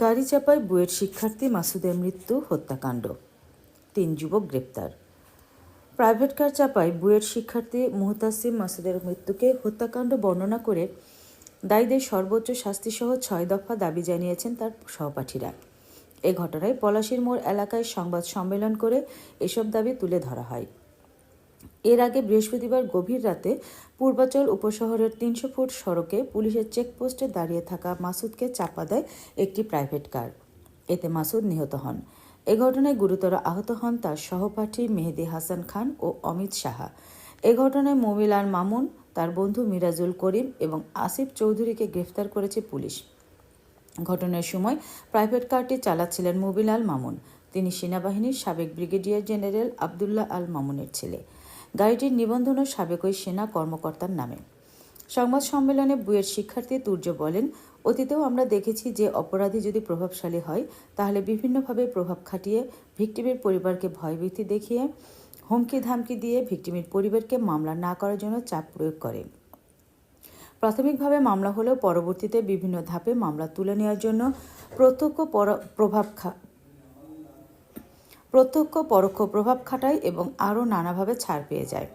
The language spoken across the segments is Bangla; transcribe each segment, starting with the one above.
গাড়ি চাপায় বুয়েট শিক্ষার্থী মাসুদের মৃত্যু হত্যাকাণ্ড। তিন যুবক গ্রেপ্তার। প্রাইভেট কার চাপায় বুয়েট শিক্ষার্থী মুহতাসিম মাসুদের মৃত্যুকে হত্যাকাণ্ড বর্ণনা করে দায়ীদের সর্বোচ্চ শাস্তিসহ ছয় দফা দাবি জানিয়েছেন তার সহপাঠীরা। এ ঘটনায় পলাশির মোড় এলাকায় সংবাদ সম্মেলন করে এসব দাবি তুলে ধরা হয়। এর আগে বৃহস্পতিবার গভীর রাতে পূর্বাচল উপশহরের তিনশো ফুট সড়কে পুলিশের চেকপোস্টে দাঁড়িয়ে থাকা মাসুদকে চাপা দেয় একটি প্রাইভেট কার। এতে মাসুদ নিহত হন। এ ঘটনায় গুরুতর আহত হন তার সহপাঠী মেহেদি হাসান খান ও অমিত সাহা। এ ঘটনায় মমিলাল মামুন, তার বন্ধু মিরাজুল করিম এবং আসিফ চৌধুরীকে গ্রেফতার করেছে পুলিশ। ঘটনার সময় প্রাইভেট কারটি চালাচ্ছিলেন মুবিলাল মামুন। তিনি সেনাবাহিনীর সাবেক ব্রিগেডিয়ার জেনারেল আবদুল্লাহ আল মামুনের ছেলে। গাড়িটির নিবন্ধনও সাবেক ওই সেনা কর্মকর্তার নামে। সংবাদ সম্মেলনে বুয়ের শিক্ষার্থী তুর্য বলেন, অতীতেও আমরা দেখেছি যে অপরাধী যদি প্রভাবশালী হয়, তাহলে বিভিন্নভাবে প্রভাব খাটিয়ে ভিকটিমের পরিবারকে ভয়ভীতি দেখিয়ে, হুমকি ধামকি দিয়ে ভিকটিমের পরিবারকে মামলা না করার জন্য চাপ প্রয়োগ করে। প্রাথমিকভাবে মামলা হলেও পরবর্তীতে বিভিন্ন ধাপে মামলা তুলে নেওয়ার জন্য প্রত্যক্ষ পর- প্রভাব প্রত্যক্ষ পরোক্ষ প্রভাব খাটায় এবং আরও নানাভাবে ছাড় পেয়ে যায়।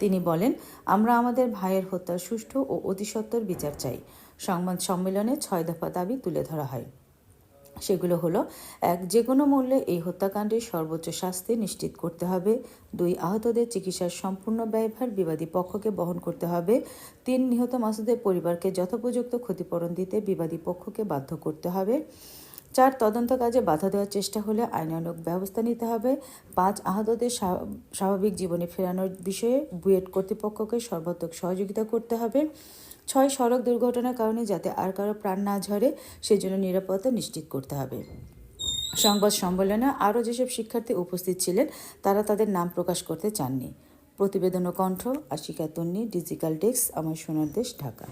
তিনি বলেন, আমরা আমাদের ভাইয়ের হত্যার সুষ্ঠু ও অতিসত্বর বিচার চাই। সংবাদ সম্মেলনে ছয় দফা দাবি তুলে ধরা হয়। সেগুলো হলো, এক, যে কোনো মূল্যে এই হত্যাকাণ্ডের সর্বোচ্চ শাস্তি নিশ্চিত করতে হবে। দুই, আহতদের চিকিৎসার সম্পূর্ণ ব্যয়ভার বিবাদী পক্ষকে বহন করতে হবে। তিন, নিহত মাসুদের পরিবারকে যথোপযুক্ত ক্ষতিপূরণ দিতে বিবাদী পক্ষকে বাধ্য করতে হবে। চার তদন্ত কাজে বাধা দেওয়ার চেষ্টা হলে আইনানুগ ব্যবস্থা নিতে হবে। পাঁচ, আহতদের স্বাভাবিক জীবনে ফেরানোর বিষয়ে বুয়েট কর্তৃপক্ষকে সর্বাত্মক সহযোগিতা করতে হবে। ছয়, সড়ক দুর্ঘটনার কারণে যাতে আর কারও প্রাণ না ঝরে, সেজন্য নিরাপত্তা নিশ্চিত করতে হবে। সংবাদ সম্মেলনে আরও যেসব শিক্ষার্থী উপস্থিত ছিলেন, তারা তাদের নাম প্রকাশ করতে চাননি। প্রতিবেদন ও কণ্ঠ, আশিকা তন্নি ডিজিটাল ডেস্ক, আমার সোনার দেশ, ঢাকা।